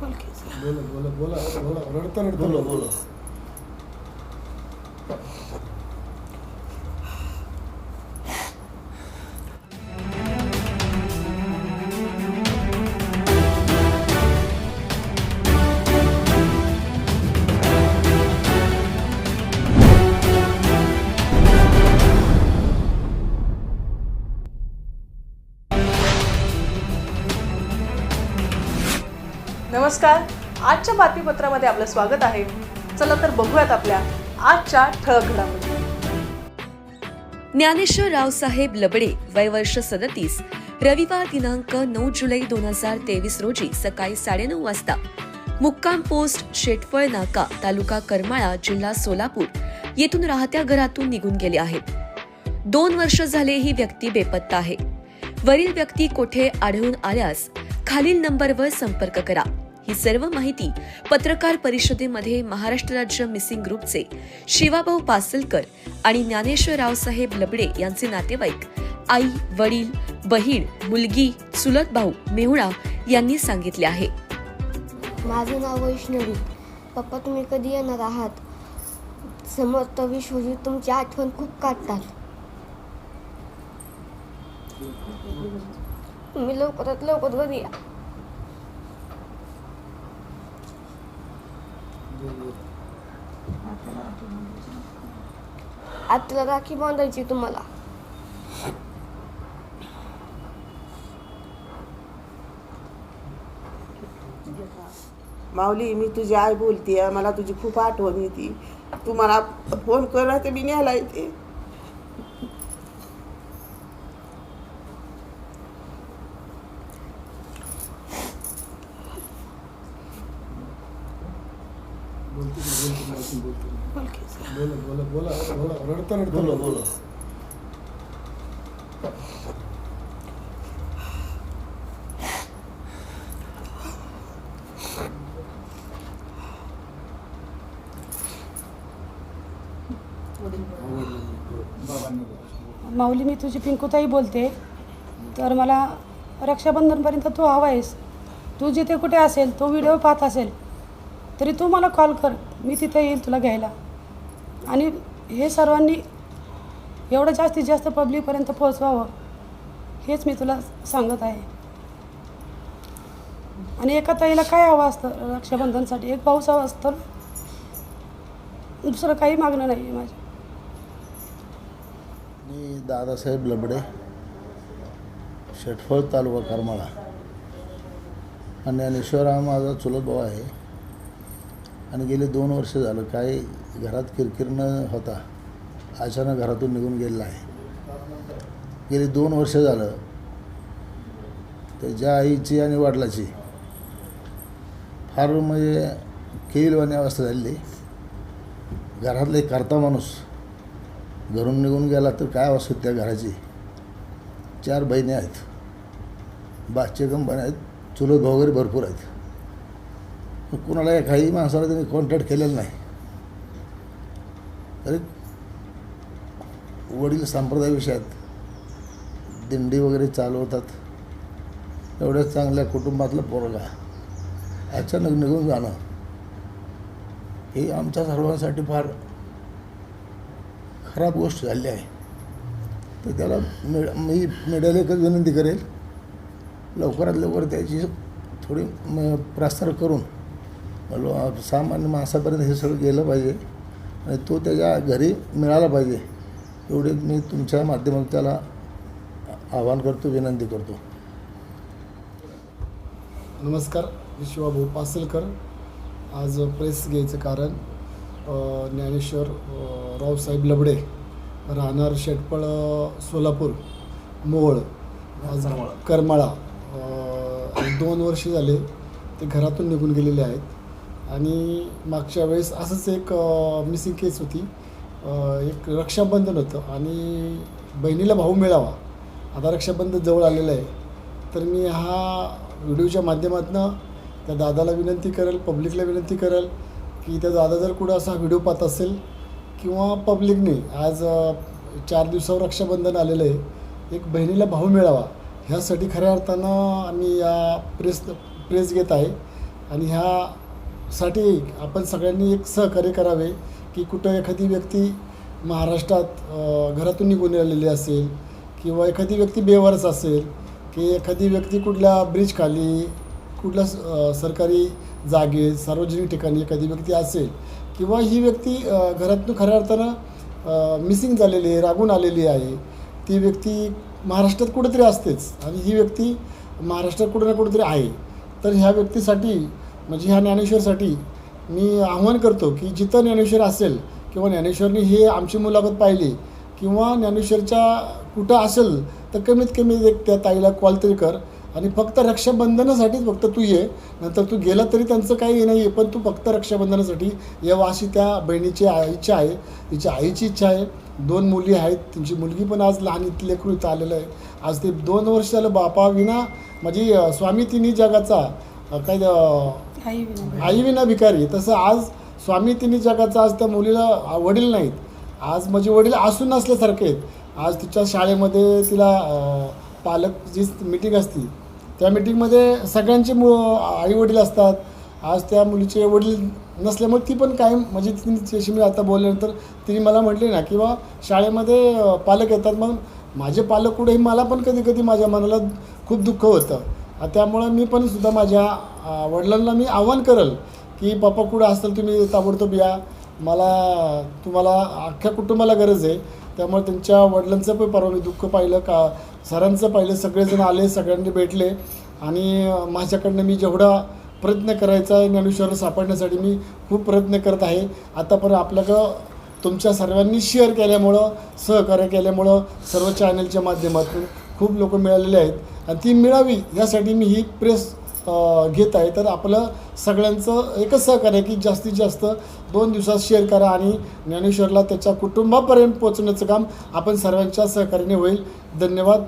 बोला बोला बोला बोला रडता रडता बोला नमस्कार. आजच्या बातमीपत्रामध्ये आपलं स्वागत आहे. चला तर बघूयात आपल्या आजच्या ठळक घडामोडी. ज्ञानेश्वर रावसाहेब लबडे वय वर्ष सदतीस रविवार दिनांक नऊ जुलै दोन हजार तेवीस रोजी सकाळी साडेनऊ वाजता मुक्काम पोस्ट शेटफळ नाका तालुका करमाळा जिल्हा सोलापूर येथून राहत्या घरातून निघून गेले आहेत. दोन वर्ष झाले ही व्यक्ती बेपत्ता आहे. वरील व्यक्ती कोठे आढळून आल्यास खालील नंबरवर संपर्क करा. ही सर्व माहिती पत्रकार परिषदेमध्ये महाराष्ट्र राज्य मिसिंग ग्रुपचे शिवाभाऊ पासलकर आणि ज्ञानेश्वर रावसाहेब लबडे यांचे नातेवाईक आई वडील बहीण मुलगी चुलत भाऊ मेहुणा यांनी सांगितले आहे. माझं नाव वैष्णवी. पप्पा तुम्ही कधी येणार आहात? समर्थ विश्वजित तुमची आठवण खूप काढतात तुम्ही लवकरात लवकर घरी या. आत्याला राखी बांधायची तुम्हाला. माऊली मी तुझी आई बोलते मला तुझी खूप आठवण येते. तू मला फोन कर तर मी न्यायला येते बोलते बोलते मावशी बोलते बोला बोला बोला बोला रडता रडता बोला बोला माऊली मी तुझी पिंकूताई बोलते. तर मला रक्षाबंधनपर्यंत तू हवा आहेस. तू जिथे कुठे असेल तो व्हिडिओ पाहत असेल. तरी तू मला कॉल कर. मी तिथे येईल तुला घ्यायला. आणि हे सर्वांनी एवढं जास्तीत जास्त पब्लिकपर्यंत पोहोचवावं हेच मी तुला सांगत आहे. आणि एका ताईला काय हवं असतं रक्षाबंधनसाठी? एक पाऊस हवा असतं. दुसरं काही मागणं नाही आहे माझं मी दादासाहेब लबडे शेटफळ तालुका करमाळा. आणि ज्ञानेश्वर हा माझा चुलत भाऊ आहे. आणि गेले दोन वर्ष झालं काय घरात किरकिर न होता. अचानक घरातून निघून गेलेला आहे. गेली दोन वर्ष झालं त्याच्या आईची आणि वडिलाची फार म्हणजे केविलवाणी अवस्था झालेली. घरातला एक करता माणूस घरून निघून गेला तर काय अवस्था त्या घराची? चार बहिणी आहेत. बादशे कंपन्या आहेत. चुलत भाऊ वगैरे भरपूर आहेत. कुणाला काही माणसाला त्यांनी कॉन्टॅक्ट केलेला नाही. तरी वडील संप्रदाय विषयात दिंडी वगैरे चालवतात. एवढ्या चांगल्या कुटुंबातलं पोरगा अचानक निघून जाणं हे आमच्या सर्वांसाठी फार खराब गोष्ट झाली आहे. तर त्याला मिड मी मीडियाला एकच विनंती करेल लवकरात लवकर त्याची थोडी म प्रसार करून लो- सामान्य माणसापर्यंत हे सगळं गेलं पाहिजे आणि तो त्याच्या घरी मिळाला पाहिजे. एवढे मी तुमच्या माध्यमातून त्याला आवाहन करतो विनंती करतो. नमस्कार मी शिवाभाऊ पासलकर. आज प्रेस घ्यायचं कारण ज्ञानेश्वर रावसाहेब लबडे राहणार शेटपळ सोलापूर मोहोळ आज करमाळा. दोन वर्ष झाले ते घरातून निघून गेलेले आहेत. आणि मागच्या वेळेस असंच एक मिसिंग केस होती. एक रक्षाबंधन होतं आणि बहिणीला भाऊ मिळावा. आता रक्षाबंधन जवळ आलेलं आहे. तर मी हा व्हिडिओच्या माध्यमातून त्या दादाला विनंती करेल पब्लिकला विनंती करेल की त्या दादा जर कुठं असा व्हिडिओ पाहत असेल किंवा पब्लिकने आज चार दिवसावर रक्षाबंधन आलेलं आहे एक बहिणीला भाऊ मिळावा ह्यासाठी खऱ्या अर्थानं आम्ही या प्रेस प्रेस घेत आहे. आणि ह्या साठी आपण सगळ्यांनी एक सहकार्य करावे की कुठं एखादी व्यक्ती महाराष्ट्रात घरातून निघून आलेली असेल किंवा एखादी व्यक्ती बेवारस असेल की एखादी व्यक्ती कुठल्या ब्रिजखाली कुठल्या स- सरकारी जागेत सार्वजनिक ठिकाणी एखादी व्यक्ती असेल किंवा ही व्यक्ती घरातून खऱ्या अर्थानं मिसिंग झालेली आहे रागून आलेली आहे ती व्यक्ती महाराष्ट्रात कुठेतरी असतेच आणि ही व्यक्ती महाराष्ट्रात कुठे ना कुठेतरी आहे तर ह्या व्यक्तीसाठी म्हणजे ह्या ज्ञानेश्वरसाठी मी आव्हान करतो की जिथं ज्ञानेश्वर असेल किंवा ज्ञानेश्वरनी हे आमची मुलाखत पाहिली किंवा ज्ञानेश्वरच्या कुठं असेल तर कमीत कमी एक त्या ताईला कॉल तरी कर आणि फक्त रक्षाबंधनासाठीच फक्त तू ये. नंतर तू गेला तरी त्यांचं काही नाही आहे पण तू फक्त रक्षाबंधनासाठी यावं अशी त्या बहिणीची इच्छा आहे. तिच्या आईची इच्छा आहे. दोन मुली आहेत. त्यांची मुलगी पण आज लहान इथं लेकरू इथं आलेलं आहे. आज ते दोन वर्ष झालं बापा विना म्हणजे स्वामी तिन्ही जगाचा काय आई विना भिकारी तसं आज स्वामी तिन्ही जगाचा आज त्या मुलीला वडील नाहीत. आज म्हणजे वडील असून नसल्यासारखे आहेत. आज तिच्या शाळेमध्ये तिला पालक जी मिटिंग असती त्या मिटिंगमध्ये सगळ्यांचे मु आई वडील असतात. आज त्या मुलीचे वडील नसल्यामुळे ती पण कायम म्हणजे तिने मी आता बोलल्यानंतर तिने मला म्हटली ना किंवा शाळेमध्ये पालक येतात मग माझे पालक कुठेही मला पण कधी कधी माझ्या मनाला खूप दुःख होतं. त्यामुळं मी पण सुद्धा माझ्या वडिलांना मी आव्हान करेल की पप्पा कुठं असेल तुम्ही ताबडतोब या. मला तुम्हाला अख्ख्या कुटुंबाला गरज आहे. त्यामुळे त्यांच्या वडिलांचं पण परवा मी दुःख पाहिलं. का सरांचं पाहिलं. सगळेजण आले सगळ्यांनी भेटले. आणि माझ्याकडनं मी जेवढा प्रयत्न करायचा आहे ज्ञानेश्वर सापडण्यासाठी मी खूप प्रयत्न करत आहे. आतापर्यंत आपल्याकडं तुमच्या सर्वांनी शेअर केल्यामुळं सहकार्य केल्यामुळं सर्व चॅनलच्या माध्यमातून खूप लोक मिळालेले आहेत. आणि ती मिळावी यासाठी मी ही प्रेस घेत आहे. तर आपलं सगळ्यांचं एकच सहकार्य आहे की जास्तीत जास्त दोन दिवसात शेअर करा आणि ज्ञानेश्वरला त्याच्या कुटुंबापर्यंत पोचवण्याचं काम आपण सर्वांच्या सहकार्याने होईल. धन्यवाद.